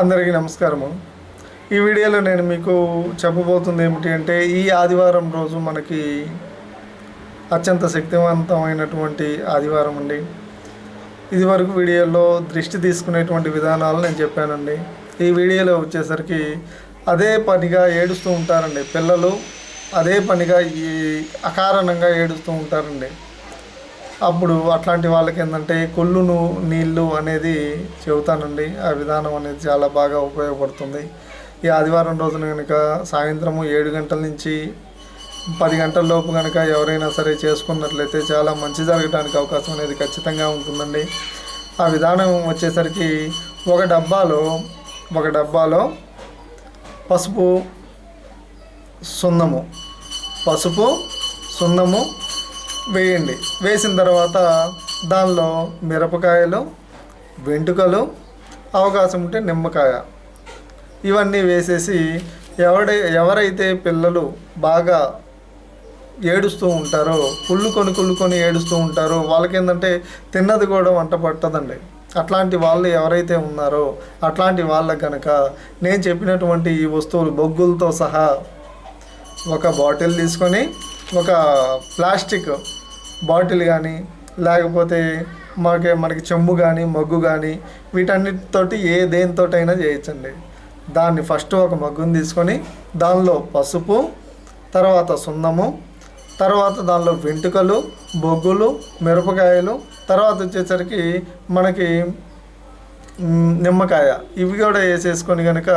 అందరికీ నమస్కారము. ఈ వీడియోలో నేను మీకు చెప్పబోతుంది ఏమిటి అంటే ఈ ఆదివారం రోజు మనకి అత్యంత శక్తివంతమైనటువంటి ఆదివారం అండి. ఇది వరకు వీడియోలో దృష్టి తీసుకునేటువంటి విధానాలు నేను చెప్పానండి. ఈ వీడియోలో వచ్చేసరికి అదే పనిగా ఏడుస్తూ ఉంటారండి. పిల్లలు అదే పనిగా ఈ అకారణంగా ఏడుస్తూ ఉంటారండి. అప్పుడు అట్లాంటి వాళ్ళకి ఏంటంటే కొల్లును నీళ్ళు అనేది చెబుతానండి ఆ విధానం అనేది చాలా బాగా ఉపయోగపడుతుంది. ఈ ఆదివారం రోజున కనుక సాయంత్రము ఏడు గంటల నుంచి పది గంటల లోపు కనుక ఎవరైనా సరే చేసుకున్నట్లయితే చాలా మంచి జరగడానికి అవకాశం అనేది ఖచ్చితంగా ఉంటుందండి. ఆ విధానం వచ్చేసరికి ఒక డబ్బాలో ఒక డబ్బాలో పసుపు సున్నము పసుపు సున్నము వేయండి. వేసిన తర్వాత దానిలో మిరపకాయలు వెంటుకలు అవకాశం ఉంటే నిమ్మకాయ. ఇవన్నీ వేసేసి ఎవడై ఎవరైతే పిల్లలు బాగా ఏడుస్తూ ఉంటారో కుళ్ళు కొని కుళ్ళు కొని ఏడుస్తూ ఉంటారో వాళ్ళకి ఏంటంటే తిన్నది కూడా వంట పట్టదండి. అట్లాంటి వాళ్ళు ఎవరైతే ఉన్నారో అట్లాంటి వాళ్ళకి కనుక నేను చెప్పినటువంటి ఈ వస్తువులు బొగ్గులతో సహా ఒక బాటిల్ తీసుకొని ఒక ప్లాస్టిక్ బాటిల్ కానీ లేకపోతే మనకి మనకి చెంబు కానీ మగ్గు కానీ వీటన్నిటితోటి ఏ దేనితోటైనా చేయొచ్చండి. దాన్ని ఫస్ట్ ఒక మగ్గుని తీసుకొని దానిలో పసుపు తర్వాత సున్నము తర్వాత దానిలో వెంట్రుకలు బొగ్గులు మిరపకాయలు తర్వాత వచ్చేసరికి మనకి నిమ్మకాయ. ఇవి కూడా వేసేసుకొని కనుక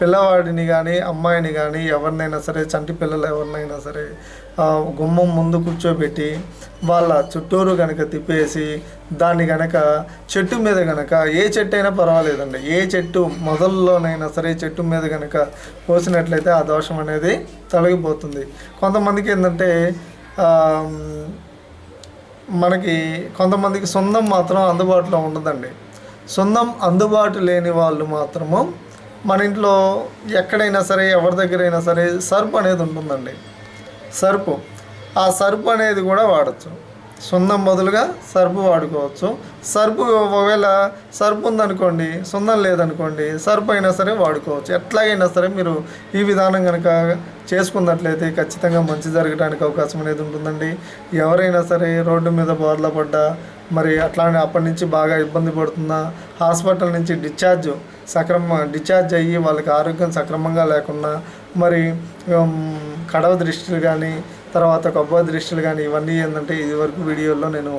పిల్లవాడిని కానీ అమ్మాయిని కానీ ఎవరినైనా సరే చంటి పిల్లలు ఎవరినైనా సరే గుమ్మం ముందు కూర్చోబెట్టి వాళ్ళ చుట్టూరు కనుక తిప్పేసి దాన్ని కనుక చెట్టు మీద కనుక ఏ చెట్టు అయినా పర్వాలేదండి. ఏ చెట్టు మొదల్లోనైనా సరే చెట్టు మీద కనుక పోసినట్లయితే ఆ దోషం అనేది తొలగిపోతుంది. కొంతమందికి ఏంటంటే మనకి కొంతమందికి సొంతం మాత్రం అందుబాటులో ఉండదండి. సొంతం అందుబాటు లేని వాళ్ళు మాత్రము మన ఇంట్లో ఎక్కడైనా సరే ఎవరి దగ్గరైనా సరే సర్ప్ అనేది ఉంటుందండి. సర్పు. ఆ సర్పు అనేది కూడా వాడచ్చు. సున్నం బదులుగా సర్పు వాడుకోవచ్చు. సర్పు ఒకవేళ సర్పు ఉందనుకోండి సున్నం లేదనుకోండి సర్పు అయినా సరే వాడుకోవచ్చు. ఎట్లాగైనా సరే మీరు ఈ విధానం కనుక చేసుకున్నట్లయితే ఖచ్చితంగా మంచి జరగడానికి అవకాశం అనేది ఉంటుందండి. ఎవరైనా సరే రోడ్డు మీద బోర్ల పడ్డా మరి అట్లానే అప్పటి నుంచి బాగా ఇబ్బంది పడుతున్నా హాస్పిటల్ నుంచి డిశ్చార్జ్ సక్రమ డిశ్చార్జ్ అయ్యి వాళ్ళకి ఆరోగ్యం సక్రమంగా లేకుండా మరి కడవ దృష్టిలు కానీ తర్వాత కొబ్బరి దృష్టిలు కానీ ఇవన్నీ ఏంటంటే ఇదివరకు వీడియోలో నేను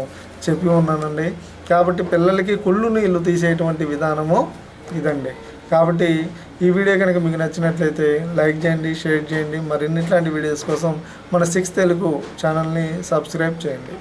చెప్పి ఉన్నానండి. కాబట్టి పిల్లలకి కుళ్ళు నీళ్ళు తీసేటువంటి విధానము ఇదండి. కాబట్టి ఈ వీడియో కనుక మీకు నచ్చినట్లయితే లైక్ చేయండి షేర్ చేయండి. మరిన్నిట్లాంటి వీడియోస్ కోసం మన సిక్స్ తెలుగు ఛానల్ని సబ్స్క్రైబ్ చేయండి.